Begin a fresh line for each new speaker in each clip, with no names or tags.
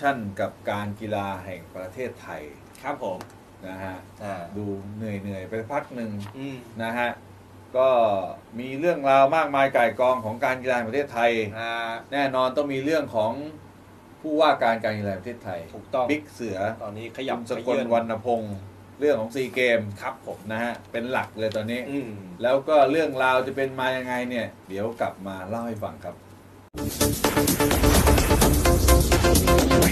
ชั่นกับการกีฬาแห่งประเทศไทย
ครับผม
นะฮะ
อ่า
ดูเหนื่อยเหนื่อยๆไปพักหนึ่ง
อืม
นะฮะก็มีเรื่องราวมากมายก่ายกองของการกีฬาแห่งประเทศไทย
อ่า
แน่นอนต้องมีเรื่องของผู้ว่าการการกีฬาแห่งประเทศไทย
ถูกต้อง
บิ๊กเสือ
ตอนนี้ขยับ
คุณส
ไป
กล
เยือน
วรรณพงศ์เรื่องของซีเกม
ครับผม
นะฮะเป็นหลักเลยตอนนี้
อืม
แล้วก็เรื่องราวจะเป็นมายังไงเนี่ย เดี๋ยวกลับมาเล่าให้ฟังครับเอ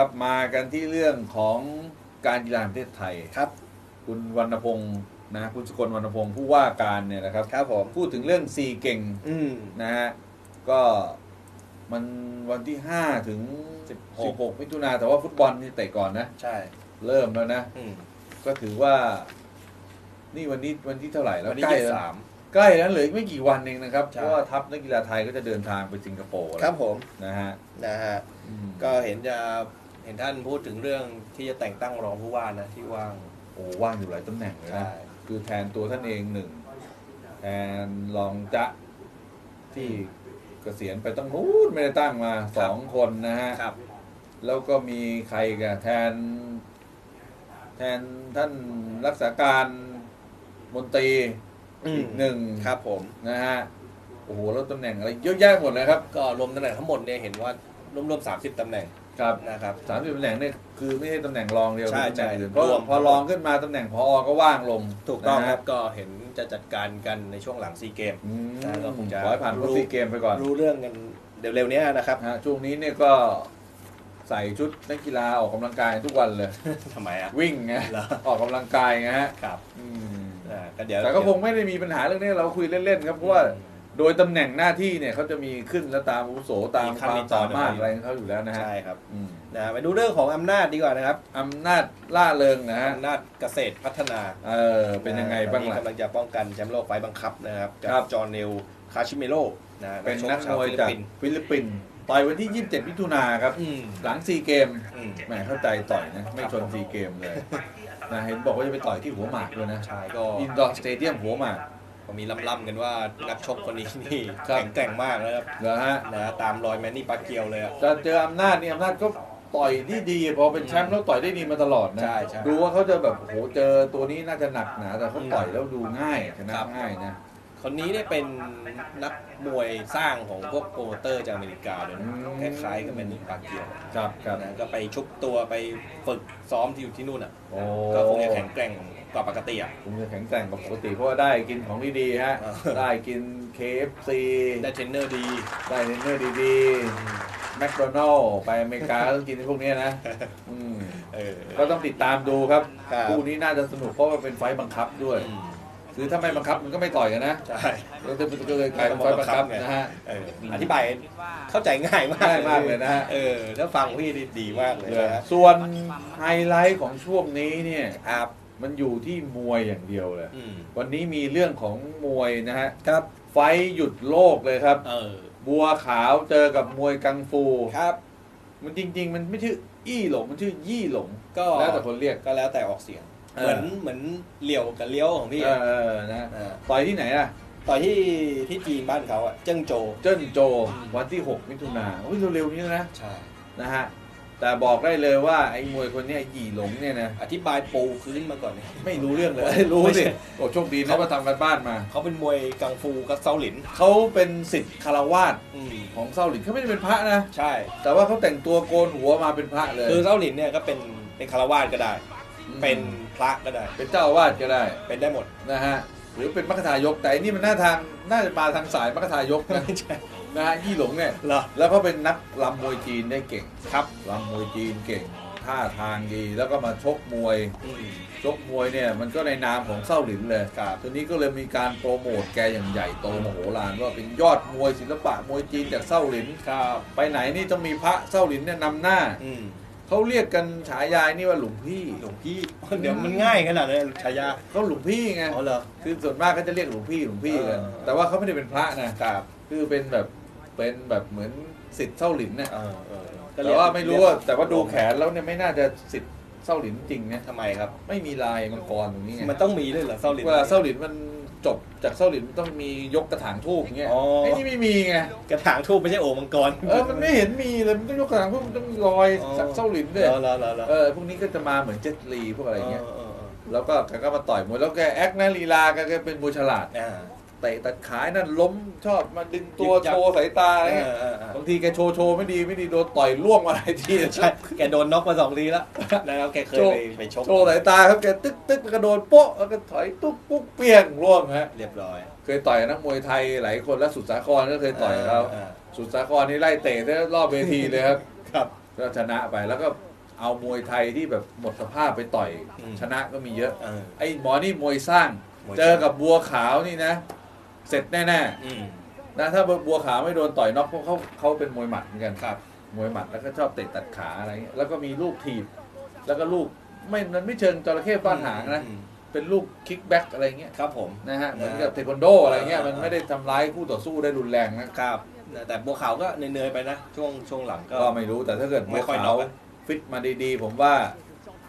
าละครับ มากันที่เรื่องของการกีฬาแห่งประเทศไทย
ครับ
คุณวรรณพงศ์นะคุณสกลวรรณพงศ์ผู้ว่าการเนี่ยนะครับ
ครับผม
พูดถึงเรื่องซีเก่ง
อืม
นะฮะก็มันวันที่ 5 ถึง
16
16มิถุนาแต่ว่าฟุตบอลนี่เตะก่อนนะ
ใช่
เริ่มแล้วนะ
อืม
ก็ถือว่า นี่วันนี้วันที่เท่าไหร่แล้ว
วันที่
ใกล้
ยี่สิบ
แล้ว
สาม
ใกล้แล้วเหลืออีกไม่กี่วันเองนะครับ
ใช่
เพราะว่าทัพนักกีฬาไทยก็จะเดินทางไปสิงคโปร์
ค
แล้
รั
ว
บผม
นะฮะ
นะฮะ
อืม
ก็เห็นจะเห็นท่านพูดถึงเรื่องที่จะแต่งตั้งรองผู้ว่านะที่ว่าง
โอ้ว่างอยู่หลายตำแหน่งเลย
ใช่
นะ คือแทนตัวท่านเองหนึ่ง แทนรองจ๊ะที่เกษียณไปตั้งนู้นไม่ได้ตั้งมาสองคนนะฮะ
ครับ
แล้วก็มีใครกันแทน แทนท่านรักษาการมนตรี
อืม
อีกหนึ่ง
ครับผม
นะฮะ โอ้โหแล้วตำแหน่งอะไรเยอะแยะหมดเลยครับ
ก็รวมตำแหน่งทั้งหมดเนี่ยเห็นว่ารวมๆสามสิบตำแหน่ง
ครับ
นะครับ
สามสิบตำแหน่งเนี่ยคือไม่ใช่ตำแหน่งรองเดียว
ใช่
เป็นตำแหน่งอื่น
ใช่
เพราะ
รวม
พอรองขึ้นมาตำแหน่งพอก็ว่างลง
ถูกต้อง
นะ
ค
ฮะ
รับก็เห็นจะจัดการกันในช่วงหลังซีเกม
อืม
นะก็คงจะ
ขอให้ผ่าน
รู้
พ้นซีเกมไปก่อน
รู้เรื่องกันเร็วๆเนี้ยนะครับ
ฮะช่วงนี้เนี่ยก็ใส่ชุดนักกีฬาออกกำลังกายทุกวันเลย
ทำไมอะ
วิ่งไง
เหรอ
ออกกำลังกายไงฮะ
ครับ
อืม
อ่าก็เดี๋ยว
แต่ก็คงไม่ได้มีปัญหาเรื่องนี้เราคุยเล่นๆครับเพราะว่า โดยตำแหน่งหน้าที่เนี่ยเขาจะมีขึ้นแล้วตามอาวุโสตามความสามารถอะไรของเขาอยู่แล้วนะฮะ
ใช่ครับ
อืม
นะไปดูเรื่องของอำนาจดีกว่านะครับ
อำนาจล่าเริงนะฮะ
อำนาจเกษตรพัฒนา
เออเป็นยังไงบ้าง
ตอนนี้
ล่ะ
กำลังจะป้องกันแชมป์โลกไฟล์บังคับนะครับจา
ครั
ก
บ
จอห์นเนลคาชิเมโลนะ
เป็น
ช
นัก
ชาม
วย
ฟิลิป
จาก
ปินส์
ฟิลิปปินส์ต่อยวันที่ 27 มิถุนาครับ
อืม
หลังซีเกม
อืม
แหมเข้าใจต่อยนะ ไม่ชนซีเกมเลยนะเห็นบอกว่าจะไปต่อยที่หัวหมากด้วยนะ
ใช่ก็
อินดอร์สเตเดียมหัวหมาก
ก็มีล่ำๆกันว่านักชกคนนี้นี่
ครับ
แข็งแกร่งมากนะครับ
เหรอฮะ
นะตามรอยแมนนี่ปาเกียวเลยอะ
จะเจออำนาจนี่อำนาจก็ต่อยที่ดีพอเป็นแชมป์แล้วต่อยได้ดีมาตลอดนะ
ใช่ใช่
ดูว่าเขาจะแบบโอ้โหเจอตัวนี้น่าจะหนักหนาแต่เขาต่อยแล้วดูง่ายชนะครับ ง่ายนะ
คนนี้เนี่ยเป็นนักมวยสร้างของพวกโปรโมเตอร์จากอเมริกาเลยนะ
อืม
คล้ายๆกับแมนนี่ปาเกียว
ครับครับ
นะก็ไปชุบตัวไปฝึกซ้อมที่อยู่ที่นู่นอะ
โอ้
ก็คงจะแข็งแกร่งกว่าปกติอะ
คงจะแข็งแกร่งกว่าปกติเพราะว่าได้กินของดีๆฮะ
เออ
ได้กิน KFC
ได้เทรนเนอร์ดี
ได้เทรนเนอร์ดีๆแมคโดนัลล์ไปอเมริกาก็ต้องกินพวกเนี้ยนะอืม
เออ
ก็ต้องติดตามดูครับ
ครับ
คู่นี้น่าจะสนุกเพราะว่าเป็นไฟต์บังคับด้วย
อืม
คือถ้าไม่บังคับมันก็ไม่ต่อยกันนะ
ใช่
ก็จะก็เลยกลายเป็นไฟต์บังคับนะฮะ
เอออธิบายเข้าใจง่ายมาก
ง่ายมากเลยนะฮะ
เออถ้าฟังพี่ดีดีมากเลยนะฮะ
ส่วนไฮไลท์ของช่วงนี้เนี่ย
ครับ
มันอยู่ที่มวยอย่างเดียวเลย
อืม
วันนี้มีเรื่องของมวยนะฮะ
ครับ
ไฟต์หยุดโลกเลยครับ
เออ
บัวขาวเจอกับมวยกังฟู
ครับ
มันจริง ๆ มันไม่ชื่ออี้หลงมันชื่อยี่หลง
ก็
แล้วแต่คนเรียก
ก็แล้วแต่ออกเสียง
เอ
เห
อ
มือนเหมือนเหลี่ยวกับเลี้ยวของพี่
เออเออนะ
อ่า
ต่อยที่ไหนล่ะ
ต่อยที่ที่จีนบ้านเขาอะเจิ้งโจว
เจิ้นโจวันที่ 6 มิถุนาโอ้ยเร็วๆนี้นะ
ใช่
นะฮะ แต่บอกได้เลยว่าไอ้มวยคนเนี้ยยี่หลงเนี่ยนะ
อธิบายปูพื้นมาก่อนเนี่ย
ไม่รู้เรื่องเลย รู้
ไม่
สิ
ใช่
โอ้โชคดีนะว่าทำกันบ้านมา
เขาเป็นมวยกังฟูกับเซาหลิน
เขาเป็นสิทธิ์คารวาส
อืม
ของเซาหลินเขาไม่ได้เป็นพระนะ
ใช่
แต่ว่าเขาแต่งตัวโกนหัวมาเป็นพระเลย
คือเซาหลินเนี่ยก็เป็นเป็นคารวาสก็ได้
อืม
เป็นพระก็ได้
เป็นเจ้าอาวาสก็ได้
เป็นได้หมด
นะฮะหรือเป็นมัคคทายกแต่อันนี่มันหน้าทางน่าจะมาทางสายมัคคทายกนะ
ใช่
นะฮะยี่หลงเนี่ย
เหรอ
แล้วก็เป็นนักลำมวยจีนได้เก่ง
ครับ
ลำมวยจีนเก่งท่าทางดีแล้วก็มาชกมวย
อืม
ชกมวยเนี่ยมันก็ในนามของเส้าหลินเลย
ครับ
ทีนี้ก็เลยมีการโปรโมทแกอย่างใหญ่โตมโหฬารว่าเป็นยอดมวยศิลปะมวยจีนจากเส้าหลิน
ครับ
ไปไหนนี่ต้องมีพระเส้าหลินเนี่ยนำหน้า
อืม
เขาเรียกกันฉายานี่ว่าหลวงพี่
หลวงพี่ เดี๋ยวมันง่ายขนาดนั้นฉายา
เขาหลวงพี่ไง
อ๋อเหรอ
คือส่วนมากเขาจะเรียกหลวงพี่หลวงพี่กัน
เออ
แต่ว่าเขาไม่ได้เป็นพระนะครับคือเป็นแบบเป็นแบบเหมือนสิทธิ์เส้าหลินเนี่ย
เออเออ
แต่ว่าไม่รู้ว่าแต่ว่าดูแขนแล้วเนี่ยไม่น่าจะสิทธิ์เส้าหลินจริงนะ
ทำไมครับ
ไม่มีลายมังกรตรงนี้ไง
มันต้องมีด้วยเหรอเซาหลิน
เวลาเส้าหลินมัน จบจากเซาหลินมันต้องมียกกระถางทูบอย่างเงี้ย
อ๋อ
ไอ้นี่ไม่มีไง
กระถางทูบไม่ใช่โอ่งมังกร
เออมันไม่เห็นมีเลยมันต้องยกกระถางทูบมันต้องลอย
อ๋อ
จากเซาหลินด้วย
แล้วแล้วแล้วแล้ว
เออพวกนี้ก็จะมาเหมือนเจ็ตลีพวกอะไรเงี้ย
เออเออ
แล้วก็แกก็มาต่อยมวยแล้วแกแอคนะลีลาแกก็เป็นมวยฉลาด
อ่า
เตะตัดขายนั่นล้มชอบมาดึงตัว
ยึกยัก
โชว์สายตาอะไร
เอ
เงี้ย
อเออเออบา
งทีแกโชว์โชว์ไม่ดีไม่ดีโดนต่อยล่วงมาหลายที
ใช่แกโดนน็อกมาสองทีแล้วนะครับแกเคย
โชว์
ไปไปชก
โชว์สายตาครับแกตึ๊กตึ๊กแล้วก็โดนโป๊ะแล้วก็ถอยตุ๊กปุ๊กเปี้ยงล่วงฮะ
เรียบร้อย
เคยต่อยนักมวยไทยหลายคนแล้วสุดสาครก็เคยต่อยเขา
อ่า
สุดสาครนี่ไล่เตะได้รอบเวทีเลยครับ
ครับ
ก็ชนะไปแล้วก็เอามวยไทยที่แบบหมดสภาพไปต่อย
อืม
ชนะก็มีเยอะ
เออ
ไอ้หมอนี่มวยสร้าง
มวยสร้าง
เจอกับบัวขาวนี่นะ เสร็จแน่
อืม
ๆนะถ้าบัวขาวไม่โดนต่อยน็อกเพราะเขาเขาเป็นมวยหมัดเหมือนกัน
ครับ
มวยหมัดแล้วก็ชอบเตะตัดขาอะไรเงี้ยแล้วก็มีลูกถีบ แล้วก็ลูกไม่มันไม่เชิงจระเข้ฟาดหางนะ
อืม
เป็นลูกคิกแบ็กอะไรเงี้ย
ครับผม
นะฮะเหมือนกับเทควันโดอะไรเงี้ยมันไม่ได้ทำร้ายคู่ต่อสู้ได้รุนแรงนะ
ครับ แต่บัวขาวก็เนยๆไปนะ ช่วงช่วงหลังก็
ก็ไม่รู้แต่ถ้าเกิด
ไม่
บัว
ค่อย
ขา
น็อ
ว
กอะ
ฟิตมาดีๆ ผมว่า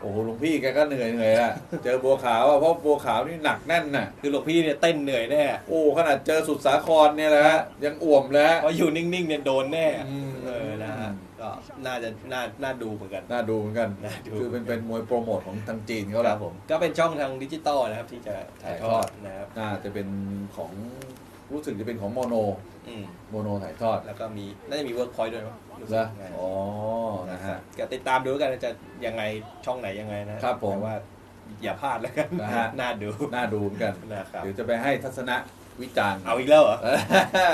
โอ้โหหลวงพี่แกก็เหนื่อยเหนื่อยอะเจอบัวขาวอะเพราะบัวขาวนี่หนักแน่นน่ะ
คือหลวงพี่เนี่ยเต้นเหนื่อยแน่
โอ้ขนาดเจอสุดสาครเนี่ยแหละฮะยังอ่วมเลยฮะ
เพราะอยู่นิ่งๆเนี่ยโดนแน่
อืม
เออนะฮะก็น่าจะน่าน่าดูเหมือนกัน
น่าดูเหมือนกัน
น่าดู
คือเป็นเป็นมวยโปรโมทของทางจีนเขา
ค
แห
รั
ละ
บผมก็เป็นช่องทางดิจิตอลนะครับที่จะถ่ายทอดนะครับ
น่าจะเป็นของ รู้สึกจะเป็นของโมโน
อืม
โมโนถ่ายทอด
แล้วก็มีน่าจะมีเวิร์กพอยต์ด้วยมั้งรู้สึก
นะ
ไง
อ๋อ
นะ
นะ
ฮะ
ฮะ
ก็ติดตามดูแล้วกันจะยังไงช่องไหนยังไงนะครับ
ผม
แต่ว่าอย่าพลาดแล้วกัน
นะฮะ
น่าดู
น่าดูเหมือนกัน
นะครับ
เดี๋ยวจะไปให้ทัศนะวิจารณ์
เอาอีกแล้วเหรอ
เอ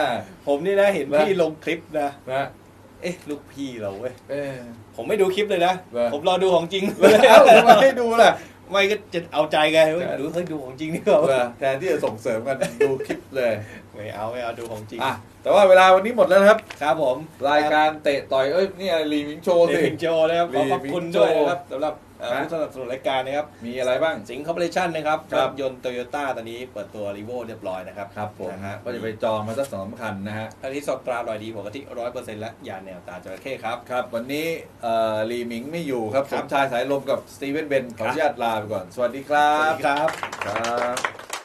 อ
ผมนี่นะเห็น
นะ
พี่ลงคลิปนะ
นะ
เอ๊ะ ลูกพี่เราเว้ย
เอ้ย
ผมไม่ดูคลิปเลยนะ
เหรอ
ผมรอดูของจริง
แล้วทำไมให้ดูล่ะ
ไม่ก็จะเอาใจไงเฮ้ย
ใช่
ดูเฮ้ยดูของจริงนี่เปล่า
เออแทนที่จะส่งเสริมกันดูคลิปเลย
ไม่เอาไม่เอาดูของจริง
อะ แต่ว่าเวลาวันนี้หมดแล้วนะครับ
ครับผม
รายการเตะต่อย เอ้ย นี่อะไรรีมิงโชว์
เด
สิ
วินโจนะครับ ขอขอบคุณด้วยนะครับสำหรับเอ่อ
ฮะ
ผู้สนับสนุนรายการนะครับ
มีอะไรบ้าง
สิงคอร์ปอเรชั่นนะครับ
ครั
ร
บ
ถยนต์โตโยต้าตอนนี้เปิดตัวรีโวเรียบร้อยนะครับ
ครับผม
นะฮะ
ก็จะไปจองมาสักสองสามคันนะฮะ
อันนี้สดตราลอยดีปกติร้อยเปอร์เซ็นต์และยาแนวตาจระเข้ครับ
ครับ วันนี้เอ่อลีหมิงไม่อยู่ครับ
ค
ส
รับ
มชายสายลมกับสตีเวนเบนขออนุญาตลาไปก่อน สวัสดีครั
สวัส
บ
ดีครับ
ครับ